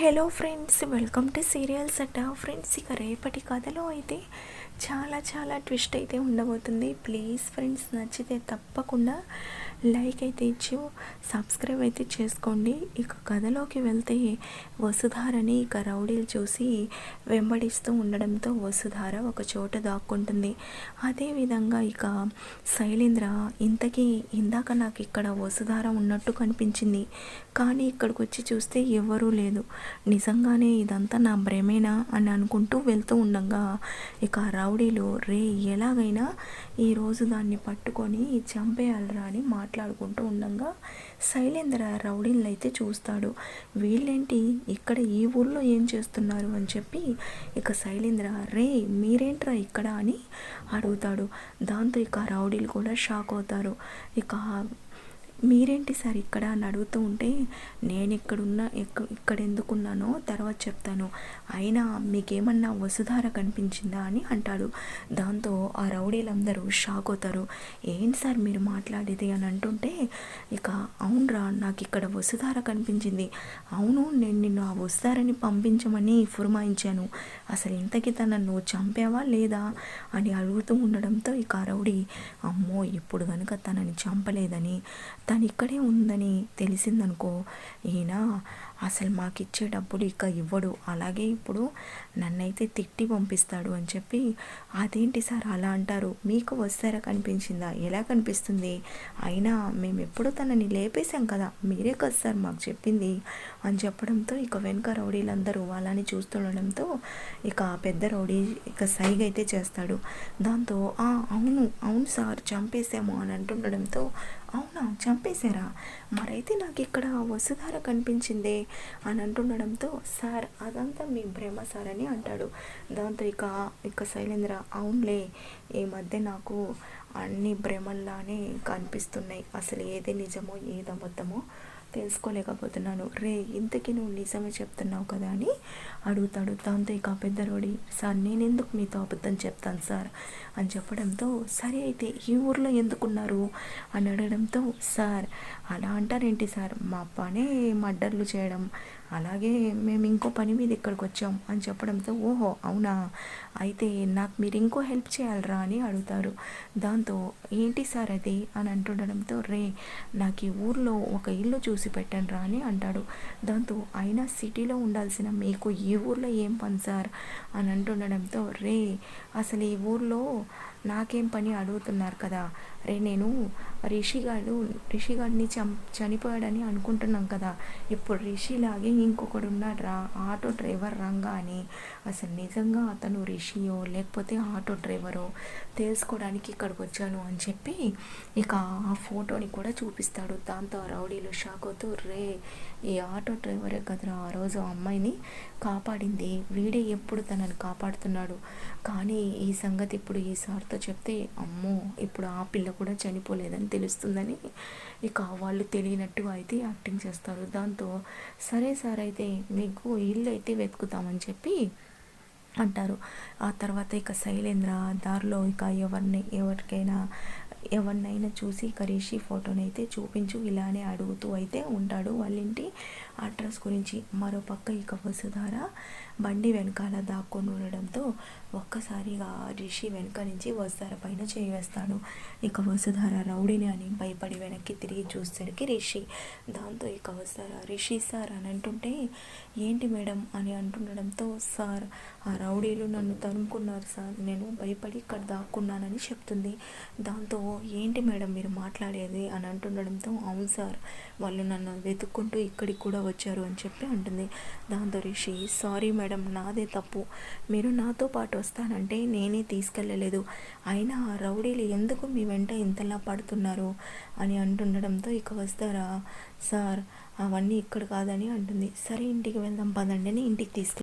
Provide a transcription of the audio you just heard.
Hello friends welcome to serials అట్ట friends. ఇక రేపటి కథలో అయితే చాలా చాలా ట్విస్ట్ అయితే ఉండబోతుంది. ప్లీజ్ ఫ్రెండ్స్ నచ్చితే తప్పకుండా లైక్ అయితే ఇచ్చి సబ్స్క్రైబ్ అయితే చేసుకోండి. ఇక కథలోకి వెళ్తే వసుధారని ఇక రౌడీలు చూసి వెంబడిస్తూ ఉండడంతో వసుధార ఒక చోట దాక్కుంటుంది. అదేవిధంగా ఇక శైలేంద్ర ఇంతకీ ఇందాక నాకు ఇక్కడ వసుధార ఉన్నట్టు కనిపించింది. కానీ ఇక్కడికి వచ్చి చూస్తే ఎవరూ లేదు. నిజంగానే ఇదంతా నా భ్రమేనా అని అనుకుంటూ వెళ్తూ ఉండగా. ఇక రౌడీలు రే ఎలాగైనా ఈరోజు దాన్ని పట్టుకొని చంపేయాలరా అని మాట్లాడుకుంటూ ఉండగా. శైలేంద్ర రౌడీలను అయితే చూస్తాడు. వీళ్ళేంటి? ఇక్కడ ఈ ఊళ్ళో ఏం చేస్తున్నారు? అని చెప్పి ఇక శైలేంద్ర రే మీరేంట్రా ఇక్కడ? అని అడుగుతాడు. దాంతో ఇక రౌడీలు కూడా షాక్ అవుతారు. ఇక మీరేంటి సార్ ఇక్కడ అని అడుగుతూ ఉంటే నేను ఇక్కడున్న ఇక్కడ ఎందుకున్నానో తర్వాత చెప్తాను. అయినా మీకేమన్నా వసుధార కనిపించిందా అని అంటాడు. దాంతో ఆ రౌడీలందరూ షాక్ అవుతారు ఏంటి సార్ మీరు మాట్లాడేది? అని అంటుంటే ఇక అవునరా నాకు ఇక్కడ వసుధార కనిపించింది. అవును నేను నిన్ను ఆ వసుధారని పంపించమని ఫుర్మాయించాను. అసలు ఇంతకి తనను చంపావా లేదా? అని అడుగుతూ ఉండడంతో ఇక రౌడీ అమ్మో ఇప్పుడు కనుక తనని చంపలేదని తను ఇక్కడే ఉందని తెలిసిందనుకో ఈయన అసలు మాకు ఇచ్చే డబ్బులు ఇక ఇవ్వడు. అలాగే ఇప్పుడు నన్నైతే తిట్టి పంపిస్తాడు అని చెప్పి అదేంటి సార్ అలా అంటారు? మీకు వస్తారా కనిపించిందా? ఎలా కనిపిస్తుంది? అయినా మేము ఎప్పుడు తనని లేపేశాం కదా మీరే కదా సార్ మాకు చెప్పింది అని చెప్పడంతో ఇక వెనుక రౌడీలందరూ వాళ్ళని చూస్తుండడంతో ఇక పెద్ద రౌడీ ఇక సైగ్ అయితే చేస్తాడు. దాంతో అవును అవును సార్ చంపేసాము అని అంటుండడంతో అవునా చంపేశారా? మరైతే నాకు ఇక్కడ వసుధార కనిపించిందే అని అంటుండడంతో సార్ అదంతా మీ భ్రమ సార్ అని అంటాడు. దాంతో ఇక ఇక శైలేంద్ర అవునులే ఈ మధ్య నాకు అన్ని భ్రమల్లానే కనిపిస్తున్నాయి. అసలు ఏది నిజమో ఏది అబద్ధమో తెలుసుకోలేకపోతున్నాను. రే ఇంతకీ నువ్వు నిజమే చెప్తున్నావు కదా అని అడుగుతాడు. దాంతో ఇక పెద్దరోడి సార్ నేను ఎందుకు మీతో అబద్ధం చెప్తాను సార్? అని చెప్పడంతో సరే అయితే ఈ ఊర్లో ఎందుకున్నారు? అని అడగడంతో సార్ అలా అంటారేంటి సార్? మా అప్పనే మడ్డర్లు చేయడం అలాగే మేము ఇంకో పని మీద ఇక్కడికి వచ్చాం అని చెప్పడంతో ఓహో అవునా? అయితే నాకు మీరు ఇంకో హెల్ప్ చేయాలరా అని అడుగుతారు. దాంతో ఏంటి సార్ అది? అని అంటుండడంతో రే నాకు ఈ ఊర్లో ఒక ఇల్లు చూసి పెట్టండి రా అని అంటాడు. దాంతో అయినా సిటీలో ఉండాల్సిన మీకు ఈ ఊర్లో ఏం పని సార్? అని అంటుండడంతో రే అసలు ఈ ఊర్లో నాకేం పని అడుగుతున్నారు కదా? రే నేను రిషిగాడు రిషిగాడిని చం చనిపోయాడని అనుకుంటున్నాం కదా. ఇప్పుడు రిషిలాగే ఇంకొకడు ఉన్నాడు రా ఆటో డ్రైవర్ రంగా అని అసలు నిజంగా అతను రిషియో లేకపోతే ఆటో డ్రైవరో? తెలుసుకోవడానికి ఇక్కడికి వచ్చాను అని చెప్పి ఇక ఆ ఫోటోని కూడా చూపిస్తాడు. దాంతో రౌడీలు షాక్ అవుతూ రే ఈ ఆటో డ్రైవరే కదరా? ఆ రోజు అమ్మాయిని కాపాడింది. వీడే ఎప్పుడు తనని కాపాడుతున్నాడు? కానీ ఈ సంగతి ఇప్పుడు ఈ సార్తో చెప్తే అమ్మో ఇప్పుడు ఆ పిల్ల కూడా చనిపోలేదని తెలుస్తుందని ఇక వాళ్ళు తెలియనట్టు అయితే యాక్టింగ్ చేస్తారు. దాంతో సరే సార్ అయితే మీకు ఇల్లు అయితే వెతుకుతామని చెప్పి అంటారు. ఆ తర్వాత ఇక శైలేంద్ర దారిలో ఇక ఎవరిని ఎవరికైనా ఎవరినైనా చూసి ఇక రిషి ఫోటోనైతే చూపించు ఇలానే అడుగుతూ అయితే ఉంటాడు వాళ్ళ ఇంటి. అడ్రస్ గురించి మరోపక్క ఇక వసుధార బండి వెనకాల దాక్కొని ఉండడంతో ఒక్కసారిగా రిషి వెనక నుంచి వసుధార పైన చేయివేస్తాడు. ఇక వసుధార రౌడీని అని భయపడి వెనక్కి తిరిగి చూసేసరికి రిషి దాంతో ఇక వసుధార రిషి సార్ అని అంటుంటే ఏంటి మేడం అని అంటుండడంతో సార్ ఆ రౌడీలు నన్ను తరుముకున్నారు సార్. నేను భయపడి ఇక్కడ దాక్కున్నానని చెప్తుంది. దాంతో ఏంటి మేడం మీరు మాట్లాడేది అని అంటుండడంతో అవును సార్. వాళ్ళు నన్ను వెతుక్కుంటూ ఇక్కడికి కూడా వచ్చారు అని చెప్పి అంటుంది. దాంతో రిషి సారీ మేడం నాదే తప్పు. మీరు నాతో పాటు వస్తానంటే నేనే తీసుకెళ్ళలేదు. అయినా ఆ రౌడీలు ఎందుకు మీ వెంట ఇంతలా పడుతున్నారు? అని అంటుండడంతో ఇక వస్తారా? సార్ అవన్నీ ఇక్కడ కాదని అంటుంది. సరే ఇంటికి వెళ్దాం పదండి అని ఇంటికి తీసుకు